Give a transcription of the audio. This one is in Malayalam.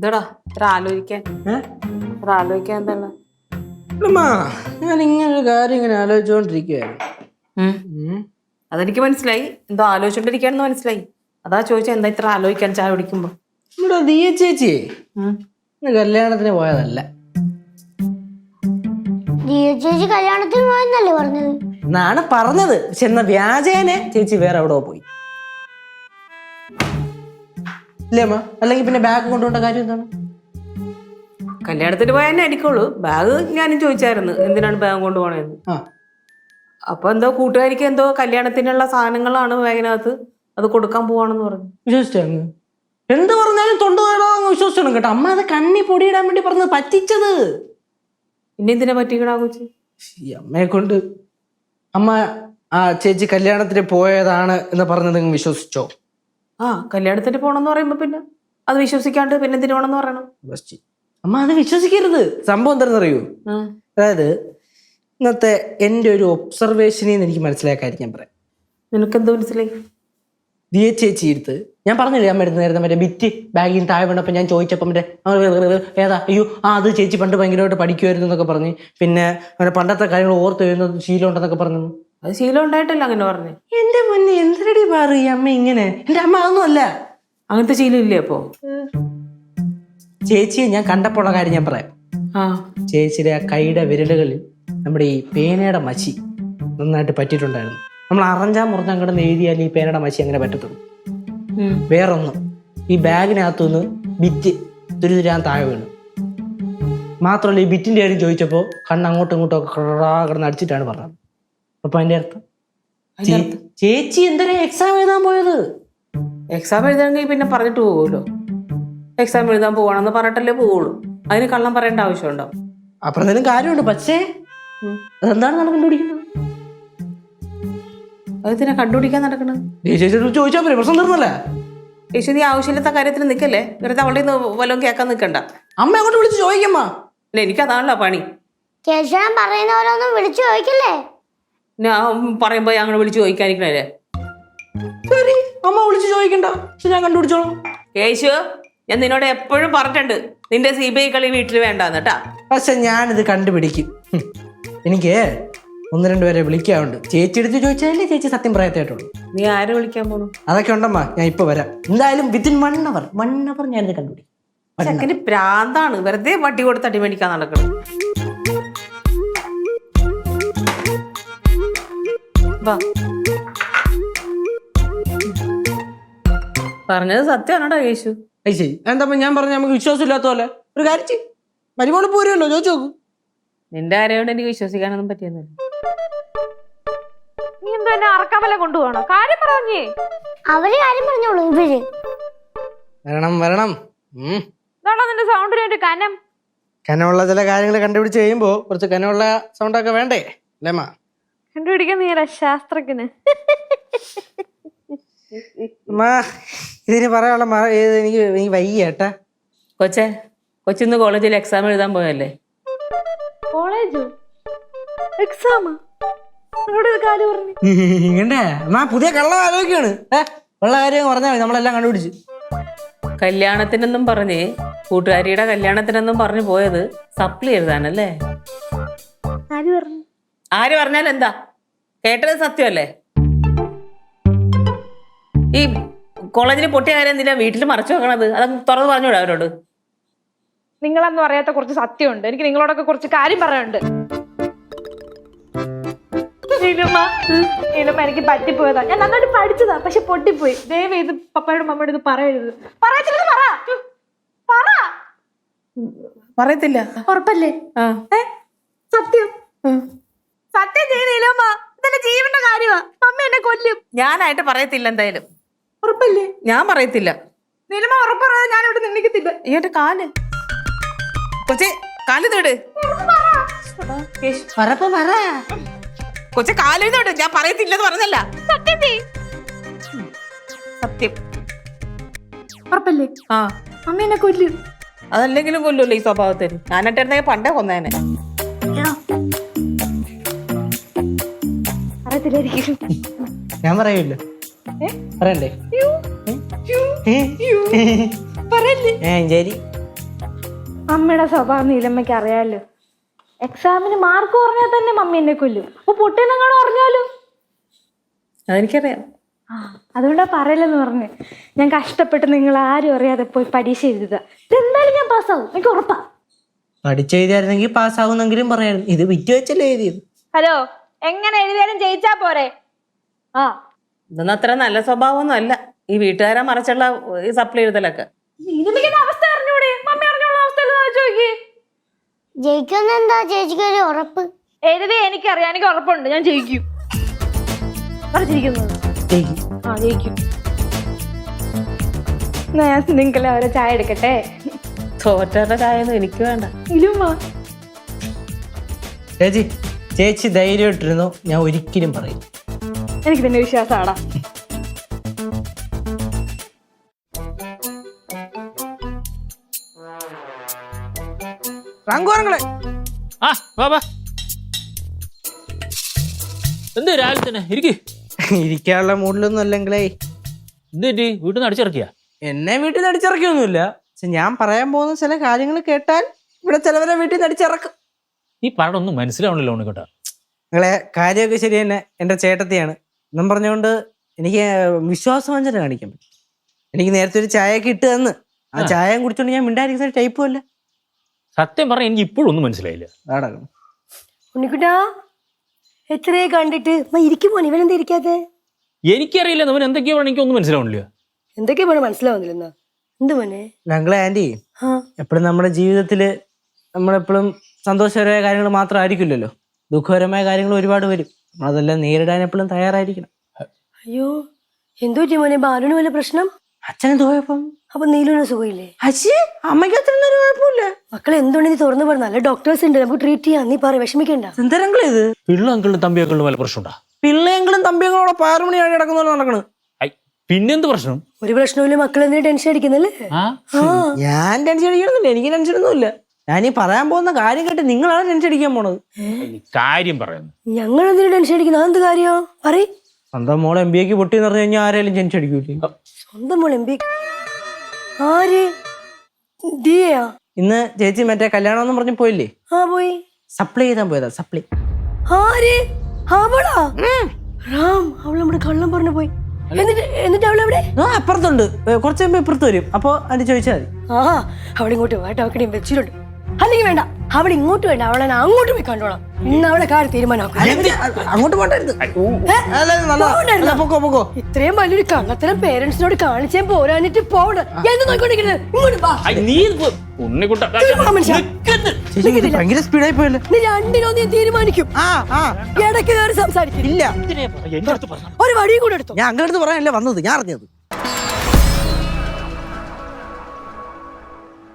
ഇതടാ ആലോചിക്കാൻ. ആലോചിക്കാൻ എന്താണ്? അമ്മ ഞാൻ ഇങ്ങനൊരു കാര്യം ഇങ്ങനെ ആലോചിച്ചുകൊണ്ടിരിക്കുകയായിരുന്നു അതെനിക്ക് മനസ്സിലായി. എന്തോ ആലോചിച്ചോണ്ടിരിക്കാന്ന് മനസ്സിലായി. അതാ ചോദിച്ചാ എന്താ ഇത്ര ആലോചിക്കാൻ ചായ കുടിക്കുമ്പോ? നമ്മുടെ ദിയ ചേച്ചി. ഇന്ന് കല്യാണത്തിന് പോയതല്ല. ദിയ ചേച്ചി കല്യാണത്തിന് പോയെന്നല്ലേ പറഞ്ഞത്? എന്നാണ് പറഞ്ഞത്. പക്ഷെ എന്നാ വ്യാജേനെ ചേച്ചി വേറെ എവിടെ പോയി. ഇല്ലേ അമ്മ? അല്ലെങ്കിൽ പിന്നെ ബാഗ് കൊണ്ടുപോകേണ്ട കാര്യം എന്താണ്? കല്യാണത്തിന് പോയാൽ തന്നെ അടിക്കുള്ളൂ. ബാഗ് ഞാനും ചോദിച്ചായിരുന്നു. എന്തിനാണ് ബാഗ് കൊണ്ടുപോകണേന്ന് ആ. അപ്പൊ എന്തോ കൂട്ടുകാരിക്ക് എന്തോ കല്യാണത്തിനുള്ള സാധനങ്ങളാണ് ബാഗിനകത്ത്. അത് കൊടുക്കാൻ പോവാണെന്ന് പറഞ്ഞു. വിശ്വസിച്ചു എന്ത് പറഞ്ഞാലും തൊണ്ട അങ്ങ് വിശ്വസിച്ചോണം കേട്ടോ. അമ്മ അത് കണ്ണി പൊടിയിടാൻ വേണ്ടി പറഞ്ഞത് പറ്റിച്ചത്. പിന്നെ എന്തിനാ പറ്റിക്കണാ കൊച്ചു? ഈ അമ്മയെ കൊണ്ട് അമ്മ ആ ചേച്ചി കല്യാണത്തിന് പോയതാണ് എന്ന് പറഞ്ഞത് നിങ്ങൾ വിശ്വസിച്ചോ? ആ കല്യാണത്തിന് പോണെന്ന് പറയുമ്പോ പിന്നെ അത് വിശ്വസിക്കാണ്ട് പിന്നെ എന്തിനു പോണെന്ന് പറയണം. ബെസ്റ്റ്. അമ്മ അത് വിശ്വസിക്കരുത്. സംഭവം എന്താണെന്ന് അറിയൂ? അതായത് ഇന്നത്തെ എന്റെ ഒരു ഒബ്സർവേഷനിൽ നിന്ന് എനിക്ക് മനസ്സിലാക്കാതിരിക്കാൻ ഞാൻ പറയാം. നിനക്കെന്തോ മനസ്സിലായി? ദിയ ചേച്ചി എടുത്ത് ഞാൻ പറഞ്ഞില്ലേ ഞാൻ മരുന്ന് നേരത്തെ മറ്റേ ബിറ്റ് ബാഗിൽ താഴെ വീണപ്പോൾ ഞാൻ ചോദിച്ചപ്പോൾ മറ്റേ ഏതാ? അയ്യോ ആ അത് ചേച്ചി പണ്ട് ഭയങ്കരമായിട്ട് പഠിക്കുമായിരുന്നു എന്നൊക്കെ പറഞ്ഞ്. പിന്നെ പണ്ടത്തെ കാര്യങ്ങൾ ഓർത്ത് വരുന്നത് ശീലം ഉണ്ടെന്നൊക്കെ പറഞ്ഞു. അത് ശീലം ഉണ്ടായിട്ടല്ല അങ്ങനെ പറഞ്ഞു. എന്റെ മുന്നേ എന്തിനടി പാറ് അമ്മ ഇങ്ങനെ? എന്റെ അമ്മ അതൊന്നുമല്ല അങ്ങനത്തെ ശീലം ഇല്ലേ അപ്പോ ചേച്ചിയെ ഞാൻ കണ്ടപ്പോഴുള്ള കാര്യം ഞാൻ പറയാം. ആ. ചേച്ചിയുടെ ആ കൈയുടെ വിരലുകളിൽ നമ്മുടെ ഈ പേനയുടെ മച്ചി നന്നായിട്ട് പറ്റിയിട്ടുണ്ടായിരുന്നു. നമ്മൾ അറിഞ്ഞാൽ മുറിഞ്ഞാൽ കിടന്ന് എഴുതിയാൽ ഈ പേനയുടെ മച്ചി അങ്ങനെ പറ്റത്തുള്ളൂ. വേറൊന്ന്. ഈ ബാഗിനകത്തുനിന്ന് ബിറ്റ് തുരുതുരാൻ താഴെ വീണു. മാത്രമല്ല ഈ ബിറ്റിന്റെ കാര്യം ചോദിച്ചപ്പോൾ കണ്ണ് അങ്ങോട്ടും ഇങ്ങോട്ടും ഒക്കെ കിടന്ന് അടിച്ചിട്ടാണ് പറഞ്ഞത്. അപ്പൊ അതിന്റെ അർത്ഥം? ചേച്ചി എന്തിനാ എക്സാം എഴുതാൻ പോയത്? എക്സാം എഴുതാണെങ്കിൽ പിന്നെ പറഞ്ഞിട്ട് പോകുമല്ലോ എക്സാം എഴുതാൻ പോകണമെന്ന് പറഞ്ഞിട്ടല്ലേ പോവുള്ളൂ. അതിന് കള്ളം പറയേണ്ട ആവശ്യമുണ്ടോ? അപ്പൊ എന്തെങ്കിലും കാര്യമുണ്ട് പക്ഷേ അതെന്താണ് നമ്മൾ കണ്ടുപിടിക്കുന്നത്? അതിനെ കണ്ടുപിടിക്കാൻ നടക്കണത്? ചോദിച്ചാൽ പോരെ പ്രശ്നം തീർന്നല്ലേ? യേശു നീ ആവശ്യമില്ലാത്ത കാര്യത്തിന് നിൽക്കല്ലേ? വെറുതെ അവളുടെ നിന്ന് വല്ലതും കേൾക്കാൻ നിൽക്കണ്ട. അമ്മ അങ്ങോട്ട് വിളിച്ച് ചോദിക്കമ്മ. അല്ല എനിക്കതാണല്ലോ പണി. ചേച്ചിയാൻ പറയുന്നവരൊന്നും വിളിച്ചു ചോദിക്കില്ലേ? ഞാൻ പറയുമ്പോ ഞങ്ങൾ വിളിച്ച് ചോദിക്കാനിരിക്കണല്ലേ? ശരി അമ്മ വിളിച്ച് ചോദിക്കണ്ട. പക്ഷെ ഞാൻ കണ്ടുപിടിച്ചോളാം. യേശു ഞാൻ നിന്നോട് എപ്പോഴും പറഞ്ഞിട്ടുണ്ട് നിന്റെ സി ബി ഐ കളി വീട്ടിൽ വേണ്ടാന്ന് കേട്ടാ. പക്ഷെ ഞാനിത് കണ്ടുപിടിക്കും. എനിക്ക് ഒന്ന് രണ്ട് പേരെ വിളിക്കാറുണ്ട് ചേച്ചി എടുത്ത് ചോദിച്ചാലേ ചേച്ചി സത്യം പറയത്തേട്ടുള്ളൂ നീ ആരെ വിളിക്കാൻ പോണു? അതൊക്കെ ഉണ്ടമ്മ ഞാൻ ഇപ്പൊ വരാം. എന്തായാലും within one hour one hour ഞാനിത് കണ്ടുപിടിക്കും. ചെക്കന് പ്രാന്താണ്. വെറുതെ വട്ടി കൊടുത്ത് അടിമേടിക്കാൻ നടക്കണം വാ. പറഞ്ഞത് സത്യമാണോടാ ശരി. എന്താ ഞാൻ പറഞ്ഞ നമുക്ക് വിശ്വാസം ഇല്ലാത്ത പോലെ? ഒരു കാര്യം ചെയ്യും. മരുമോൾ പോരുമല്ലോ ചോദിച്ചു നോക്കൂ നിന്റെ ആരെയോണ്ട് എനിക്ക് വിശ്വസിക്കാനൊന്നും പറ്റിയെന്നില്ല നീ എന്തോ എന്നെ അറക്കാമല കൊണ്ടുപോകണോ? കാര്യം പറഞ്ഞേ അവർ കാര്യം പറഞ്ഞോളൂ ഇവർ വരണം വരണം. ഉം. ഇതാണോ നിന്റെ സൗണ്ടിന് ഒരു കനം? കനമുള്ള ചില കാര്യങ്ങൾ കണ്ടുപിടിച്ച് കഴിയുമ്പോ കുറച്ച് കനമുള്ള സൗണ്ടൊക്കെ വേണ്ടേ? അല്ലേമ്മ കണ്ടുപിടിക്കാൻ നീല ശാസ്ത്രജ്ഞന്? മാ ഇതിന് പറയാനുള്ള എനിക്ക് എനിക്ക് വയ്യ ഏട്ടാ കൊച്ചെ കൊച്ചിന്ന് കോളേജിൽ എക്സാം എഴുതാൻ പോയല്ലേ കോളേജോ? എക്സാം പുതിയ കള്ള ആലോചിക്കാണ്. ഏ ഉള്ള കാര്യം പറഞ്ഞാൽ മതി. നമ്മളെല്ലാം കണ്ടുപിടിച്ച്. കല്യാണത്തിനെന്നും പറഞ്ഞ് കൂട്ടുകാരിയുടെ കല്യാണത്തിനെന്നും പറഞ്ഞു പോയത് സപ്ലി എഴുതാനല്ലേ? ആര് പറഞ്ഞു? ആര് എന്താ കേട്ടത് സത്യമല്ലേ? ഈ കോളേജിൽ പൊട്ടിയ കാര്യം എന്തിനാ വീട്ടിൽ മറച്ചു വെക്കണത്? അതങ്ങ് തുറന്ന് പറഞ്ഞൂടെ അവരോട്. നിങ്ങളെന്ന് പറയാത്ത കുറച്ച് സത്യമുണ്ട്. എനിക്ക് നിങ്ങളോടൊക്കെ കുറച്ച് കാര്യം പറയാനുണ്ട്. നീലുമ്മ നീലുമ്മ എനിക്ക് പറ്റിപ്പോയതാ. ഞാൻ നന്നായിട്ട് പഠിച്ചതാ പക്ഷെ പൊട്ടിപ്പോയി. ദയവ് ഇത് പപ്പയോടും മമ്മയോടും ഇത് പറയരുത്. പറയത്തില്ല പറ. പറ. പറയത്തില്ല. ഉറപ്പല്ലേ? സത്യം ചെയ്ത് നീലുമ്മ ഇതെന്റെ ജീവന്റെ കാര്യമാ മമ്മി എന്നെ കൊല്ലും ഞാനായിട്ട് പറയത്തില്ല എന്തായാലും. ഉറപ്പല്ലേ? ഞാൻ പറയത്തില്ല. നിലമ ഉറപ്പറയാതെ ഞാൻ ഇവിടെ നിന്നിക്കത്തില്ല എന്റെ കാൽ. കൊച്ചെ കാൽ തേട്. പറ കൊച്ചെ കാൽ തേട്. ഞാൻ പറയത്തില്ലെന്ന് പറഞ്ഞല്ല. സത്യം സത്യം. ഉറപ്പല്ലേ? ആ. അമ്മേനെ കൊല്ലു കൊല്ലും. അതല്ലെങ്കിലും കൊല്ലൂല്ലോ ഈ സ്വഭാവത്തിന്. ഞാനിട്ടിരുന്നെങ്കിൽ പണ്ടേ കൊന്നേനെ. അറിയത്തില്ലായിരിക്കും. ഞാൻ പറയൂല്ലോ? പറയണ്ടേ ശരി അമ്മയുടെ സ്വഭാവം നീലമ്മയ്ക്ക് അറിയാലോ. എക്സാമിന് മാർക്ക് കുറഞ്ഞാൽ തന്നെ മമ്മി എന്നെ കൊല്ലും. അപ്പൊ പൊട്ടിയെന്നെങ്ങാണോ അറിഞ്ഞാലും? അതെനിക്കറിയാം. അതുകൊണ്ടാ പറയലെന്ന് പറഞ്ഞു. ഞാൻ കഷ്ടപ്പെട്ട് നിങ്ങൾ ആരും അറിയാതെ പോയി പരീക്ഷ എഴുതുക. ഇതെന്തായാലും ഞാൻ പാസ്സാവും എനിക്ക് ഉറപ്പാ. പഠിച്ചെഴുതിയായിരുന്നെങ്കിൽ പാസ്സാവുന്നെങ്കിലും പറയായിരുന്നു. ഇത് വിറ്റ് വെച്ചല്ലേ എഴുതിയത്. ഹലോ എങ്ങനെ എഴുതിയാലും ജയിച്ചാ പോരെ? ആ. ഇതൊന്നും അത്ര നല്ല സ്വഭാവമൊന്നും അല്ല. ഈ വീട്ടുകാരെ മറിച്ചുള്ള ഈ സപ്ലൈ എഴുതലൊക്കെ. അവസ്ഥ അറിഞ്ഞൂടെ? മമ്മി അറിഞ്ഞുള്ള അവസ്ഥ ചോദിക്കേ. ജയിക്കുന്ന എന്താ ചേച്ചിക്ക് ഒരു ഉറപ്പ്? എഴുതി എനിക്കറിയാം. എനിക്ക് ഉറപ്പുണ്ട്. ഞാൻ ജയിക്കും. പറഞ്ഞിരിക്കുന്നത് ജയിക്കും. ആ ജയിക്കും. എന്നാ ഞാൻ നിങ്ങളെ ഓരോ ചായ എടുക്കട്ടെ? തോറ്റവരുടെ ചായ ഒന്നും എനിക്ക് വേണ്ട. ഇലുമ്മ. ചേച്ചി ചേച്ചി ധൈര്യമായിട്ടിരുന്നു ഞാൻ ഒരിക്കലും പറയും എനിക്ക് തന്നെ വിശ്വാസമാടാ ആ വാ വാ. എന്ത് രാവിലെ തന്നെ? ഇരിക്ക്. ഇരിക്കാനുള്ള മൂഡിലൊന്നും അല്ലെങ്കിലേ. എന്ത് വീട്ടിൽ നിന്ന് അടിച്ചിറക്കിയ? എന്നെ വീട്ടിൽ നിന്ന് അടിച്ചിറക്കിയൊന്നുമില്ല. പക്ഷെ ഞാൻ പറയാൻ പോകുന്ന ചില കാര്യങ്ങൾ കേട്ടാൽ ഇവിടെ ചിലവരെ വീട്ടിൽ നിന്ന് അടിച്ചിറക്കും. ഈ പാടൊന്നും മനസ്സിലാവണല്ലോ കേട്ടോ നിങ്ങളെ കാര്യമൊക്കെ ശരി തന്നെ എന്റെ ചേട്ടത്തിയാണ്. എന്നും പറഞ്ഞുകൊണ്ട് എനിക്ക് വിശ്വാസവഞ്ചന കാണിക്കാൻ പറ്റും. എനിക്ക് നേരത്തെ ഒരു ചായ ഇട്ട് തന്ന് ആ. ചായ കുടിച്ചോണ്ട് ഞാൻ മിണ്ടായിരിക്കുന്ന ടൈപ്പും അല്ല. സത്യം പറഞ്ഞ എനിക്ക് ഇപ്പോഴും ഒന്നും മനസ്സിലായില്ല. നാടകം. ഉണ്ണിക്കുട്ടാ എത്രയെ കണ്ടിട്ട്? ഇരിക്കും ഇവനെന്താ ഇരിക്കാതെ എനിക്കറിയില്ല അവൻ എന്തൊക്കെയോ എനിക്കൊന്നും മനസ്സിലാവണില്ല. എന്തൊക്കെയാ മോനെ മനസ്സിലാവുന്നില്ല എന്ത് ഞങ്ങളെ ആന്റി എപ്പോഴും നമ്മുടെ ജീവിതത്തിൽ നമ്മളെപ്പോഴും സന്തോഷകരമായ കാര്യങ്ങൾ മാത്രമായിരിക്കില്ലല്ലോ. ദുഃഖകരമായ കാര്യങ്ങൾ ഒരുപാട് വരും. നമ്മളതെല്ലാം നേരിടാൻ എപ്പോഴും തയ്യാറായിരിക്കണം. അയ്യോ എന്തോ മോനെ? ബാലുവിന് വല്ല പ്രശ്നം? അച്ഛനെ തോയപ്പം അപ്പൊ നീലുവിന് സുഖമില്ലേ? അച്ഛി അമ്മയ്ക്ക് അത്രയും ഒരു കുഴപ്പമില്ല. മക്കളെ എന്തുണ്ടെങ്കിൽ തുറന്നു പറഞ്ഞ നല്ല ഡോക്ടേഴ്സ് ഉണ്ട്. നമുക്ക് ട്രീറ്റ് ചെയ്യാം. നീ പറ വിഷമിക്കണ്ട. സുന്ദരങ്ങളെ ഇത്? പിള്ള അങ്കിളും തമ്പി അങ്കിളും വല്ല പ്രശ്നമുണ്ടാ? പിള്ളയെങ്കിലും തമ്പിയങ്ങളോടെ പാറുമണിയായി കിടക്കുന്ന പോലെ നടക്കണ്. ഐ പിന്നെന്ത് പ്രശ്നം? ഒരു പ്രശ്നമില്ല മക്കൾ എന്തിനാ ടെൻഷൻ അടിക്കുന്നല്ലേ? ഞാൻ ടെൻഷൻ അടിക്കണമെന്നില്ല എനിക്ക് ടെൻഷൻ ഒന്നുമില്ല. ഞാൻ ഈ പറയാൻ പോകുന്ന കാര്യം കേട്ട് നിങ്ങളാണ് ടെൻഷൻ അടിക്കാൻ പോണത്. കാര്യം പറയുന്നു. ഞങ്ങൾ എന്തിനാ ടെൻഷൻ അടിക്കുന്നത്? അതെന്ത് കാര്യോ പറയ്. സ്വന്തം മോൾ എം ബി എക്ക് പൊട്ടി എന്ന് പറഞ്ഞു കഴിഞ്ഞാൽ ആരെയും ടെൻഷൻ അടിക്കൂട്ടി സ്വന്തം മോൾ എം ബി ആര്? ദിയയാ? ഇന്ന് ചേച്ചി മറ്റേ കല്യാണം എന്ന് പറഞ്ഞു പോയില്ലേ? ആ പോയി. സപ്ലൈ ചെയ്താൻ പോയതാ സപ്ലൈ ആര്? അവളാ? റാം അവൾ നമ്മുടെ കള്ളം പറഞ്ഞു പോയി. എന്നിട്ട് എന്നിട്ട് അവൾ എവിടെ? ആ അപ്പുറത്തുണ്ട്. ഏ, കുറച്ച് കഴിയുമ്പോ ഇപ്പുറത്ത് വരും. അപ്പൊ അത് ചോദിച്ചാൽ മതി. ആ അവിടെ ഇങ്ങോട്ട് അവക്കിടെയും വെച്ചിട്ടുണ്ട്. അല്ലെങ്കിൽ വേണ്ട. അവൾ ഇങ്ങോട്ട് വേണ്ട അവളെ ഞാൻ അങ്ങോട്ട് പോയി കണ്ടോളാം. ഇന്ന് അവളെ കാര്യം അങ്ങോട്ട് ഇത്രയും വലിയൊരു കള്ളത്തരം പേരൻസിനോട് കാണിച്ചേ പോരാനിട്ട് പോണ് എന്ത് നോക്കിക്കൊണ്ടിരിക്കുന്നത്? ഒരു വടിയും കൂടെ എടുത്തു. ഞാൻ അങ്ങനെ പറയാനല്ലേ വന്നത്? ഞാൻ അറിഞ്ഞത്.